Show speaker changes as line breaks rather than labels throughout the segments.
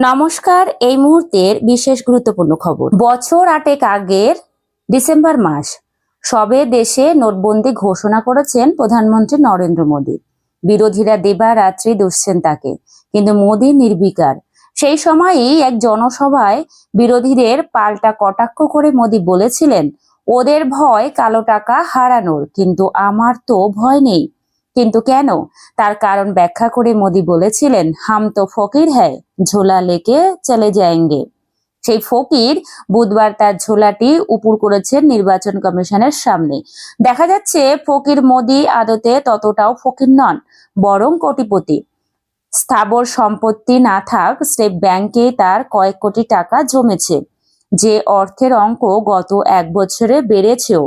নমস্কার, এই মুহূর্তের বিশেষ গুরুত্বপূর্ণ খবর। বছর আটেক আগের ডিসেম্বর মাস, সবে দেশে নোটবন্দি ঘোষণা করেছেন প্রধানমন্ত্রী নরেন্দ্র মোদী। বিরোধীরা দেবা রাত্রি দুষছেন তাকে, কিন্তু মোদী নির্বিকার। সেই সময়ই এক জনসভায় বিরোধীদের পাল্টা কটাক্ষ করে মোদী বলেছিলেন, ওদের ভয় কালো টাকা হারানোর, কিন্তু আমার তো ভয় নেই। কিন্তু কেন? তার কারণ ব্যাখ্যা করে মোদী বলেছিলেন, হাম তো ফকির হ্যায়, ঝোলা লেকে চলে যায়েঙ্গে। সেই ফকির বুধবার তার ঝোলাটি উপুর করেছেন নির্বাচন কমিশনের সামনে। দেখা যাচ্ছে, ফকির মোদী আদতে ততটাও ফকির নন, বরং কোটিপতি। স্থাবর সম্পত্তি না থাক, স্টেট ব্যাংকে তার কয়েক কোটি টাকা জমেছে। যে অর্থের অঙ্ক গত এক বছরে বেড়েছেও।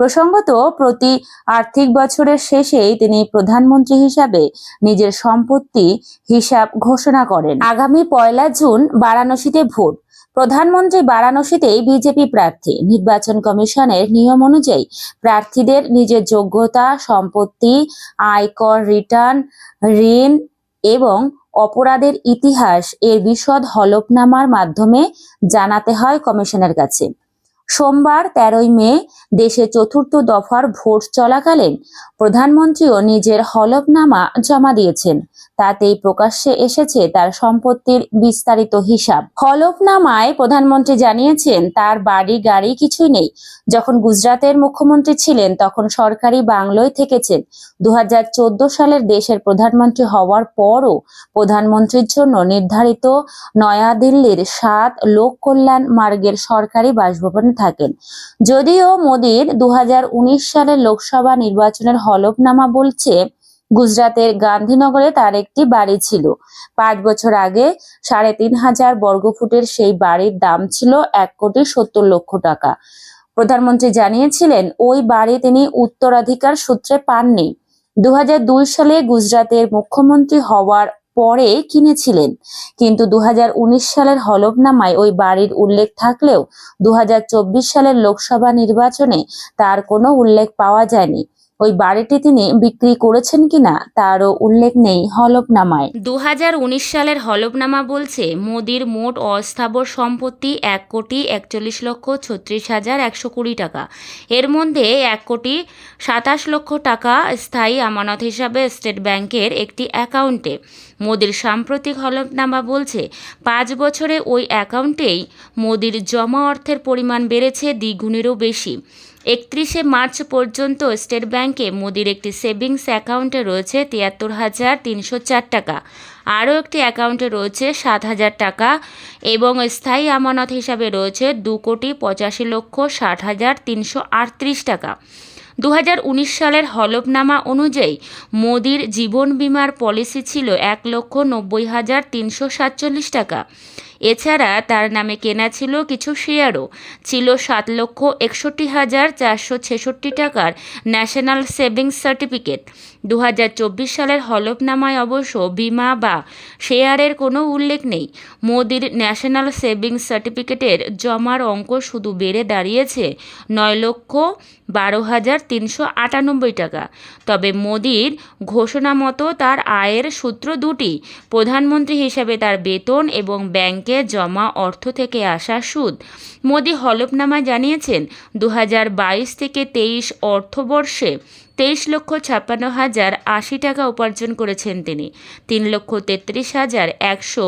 প্রসঙ্গত, প্রতি আর্থিক বছরের শেষেই তিনি প্রধানমন্ত্রী হিসাবে নিজের সম্পত্তি হিসাব ঘোষণা করেন। আগামী পয়লা জুন বারাণসীতে ভোট। প্রধানমন্ত্রী বারাণসীতেই বিজেপি প্রার্থী। নির্বাচন কমিশনের নিয়ম অনুযায়ী প্রার্থীদের নিজের যোগ্যতা, সম্পত্তি, আয়কর, রিটার্ন, ঋণ এবং অপরাধের ইতিহাস এর বিশদ হলফনামার মাধ্যমে জানাতে হয় কমিশনের কাছে। সোমবার তেরোই মে দেশে চতুর্থ দফার ভোট চলাকালীন প্রধানমন্ত্রীও নিজের হলফনামা জমা দিয়েছেন। তাতেই প্রকাশ্যে এসেছে তার সম্পত্তির বিস্তারিত হিসাব। হলফনামায় প্রধানমন্ত্রী জানিয়েছেন, তার বাড়ি গাড়ি কিছুই নেই। যখন গুজরাটের মুখ্যমন্ত্রী ছিলেন, তখন সরকারি বাংলোয় থেকেছেন। দু হাজার চোদ্দ সালের দেশের প্রধানমন্ত্রী হওয়ার পরও প্রধানমন্ত্রীর জন্য নির্ধারিত নয়াদিল্লির সাত লোক কল্যাণ মার্গের সরকারি বাসভবনে থাকেন। যদিও মোদীর দু হাজার উনিশ সালের লোকসভা নির্বাচনের হলফনামা বলছে, গুজরাতের গান্ধীনগরে তার একটি বাড়ি ছিল। পাঁচ বছর আগে সাড়ে তিন হাজার বর্গফুটের সেই বাড়ির দাম ছিল এক কোটি সত্তর লক্ষ টাকা। প্রধানমন্ত্রী জানিয়েছিলেন, ওই বাড়ি তিনি উত্তরাধিকার সূত্রে পাননি। দু হাজার দুই সালে গুজরাতের মুখ্যমন্ত্রী হওয়ার পরে কিনেছিলেন। কিন্তু দু হাজার উনিশ সালের হলফনামায় ওই বাড়ির উল্লেখ থাকলেও দু হাজার চব্বিশ সালের লোকসভা নির্বাচনে তার কোনো উল্লেখ পাওয়া যায়নি। ওই বাড়িটি তিনি বিক্রি করেছেন কিনা তারও উল্লেখ নেই হলফনামায়।
দু হাজার উনিশ সালের হলফনামা বলছে, মোদির মোট অস্থাবর সম্পত্তি এক কোটি একচল্লিশ লক্ষ ছত্রিশ হাজার একশো কুড়ি টাকা। এর মধ্যে এক কোটি সাতাশ লক্ষ টাকা স্থায়ী আমানত হিসাবে স্টেট ব্যাংকের একটি অ্যাকাউন্টে। মোদির সাম্প্রতিক হলফনামা বলছে, পাঁচ বছরে ওই অ্যাকাউন্টেই মোদির জমা অর্থের পরিমাণ বেড়েছে দ্বিগুণেরও বেশি। একত্রিশে মার্চ পর্যন্ত স্টেট ব্যাংকে মোদির একটি সেভিংস অ্যাকাউন্টে রয়েছে তিয়াত্তর হাজার তিনশো চার টাকা। আরও একটি অ্যাকাউন্টে রয়েছে সাত হাজার টাকা এবং স্থায়ী আমানত হিসাবে রয়েছে দু কোটি পঁচাশি লক্ষ ষাট হাজার তিনশো আটত্রিশ টাকা। দু হাজার উনিশ সালের হলফনামা অনুযায়ী মোদির জীবন বিমার পলিসি ছিল এক লক্ষ নব্বই হাজার তিনশো সাতচল্লিশ টাকা। এছাড়া তার নামে কেনা ছিল কিছু শেয়ারও। ছিল সাত লক্ষ একষট্টি হাজার চারশো ছেষট্টি টাকার ন্যাশনাল সেভিংস সার্টিফিকেট। দু হাজার চব্বিশ সালের হলফনামায় অবশ্য বিমা বা শেয়ারের কোনো উল্লেখ নেই। মোদির ন্যাশনাল সেভিংস সার্টিফিকেটের জমার অঙ্ক শুধু বেড়ে দাঁড়িয়েছে নয় লক্ষ বারো হাজার তিনশো আটানব্বই টাকা। তবে মোদির ঘোষণা মতো তার আয়ের সূত্র দুটি। প্রধানমন্ত্রী হিসেবে তার বেতন এবং ব্যাংকে জমা অর্থ থেকে আসা সুদ। মোদী হলফনামায় জানিয়েছেন দু হাজার বাইশ থেকে তেইশ অর্থবর্ষে তেইশ লক্ষ ছাপ্পান্ন হাজার আশি টাকা উপার্জন করেছেন তিনি। তিন লক্ষ তেত্রিশ হাজার একশো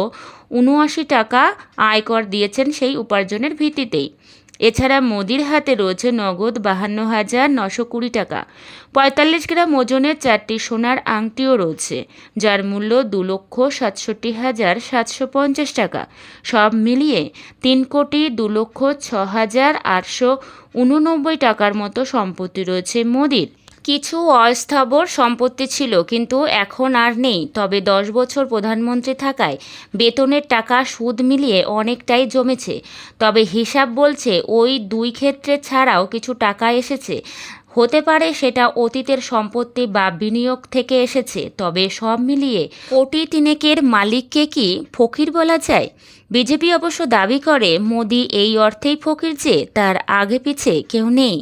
উনআশি টাকা আয়কর দিয়েছেন সেই উপার্জনের ভিত্তিতেই। এছাড়া মোদির হাতে রয়েছে নগদ বাহান্ন হাজার নশো কুড়ি টাকা। পঁয়তাল্লিশ গ্রাম ওজনের চারটি সোনার আংটিও রয়েছে, যার মূল্য দু লক্ষ সাতষট্টি হাজার সাতশো পঞ্চাশ টাকা। সব মিলিয়ে তিন কোটি দু লক্ষ ছ হাজার আটশো উননব্বই টাকার মতো সম্পত্তি রয়েছে মোদির। কিছু অস্থাবর সম্পত্তি ছিল, কিন্তু এখন আর নেই। তবে দশ বছর প্রধানমন্ত্রী থাকায় বেতনের টাকা সুদ মিলিয়ে অনেকটাই জমেছে। তবে হিসাব বলছে, ওই দুই ক্ষেত্রে ছাড়াও কিছু টাকা এসেছে। হতে পারে সেটা অতীতের সম্পত্তি বা বিনিয়োগ থেকে এসেছে, তবে সব মিলিয়ে কোটি তিনেকের মালিককে কি ফকির বলা যায়? বিজেপি অবশ্য দাবি করে, মোদি এই অর্থেই ফকির যে, তার আগে পিছে কেউ নেই।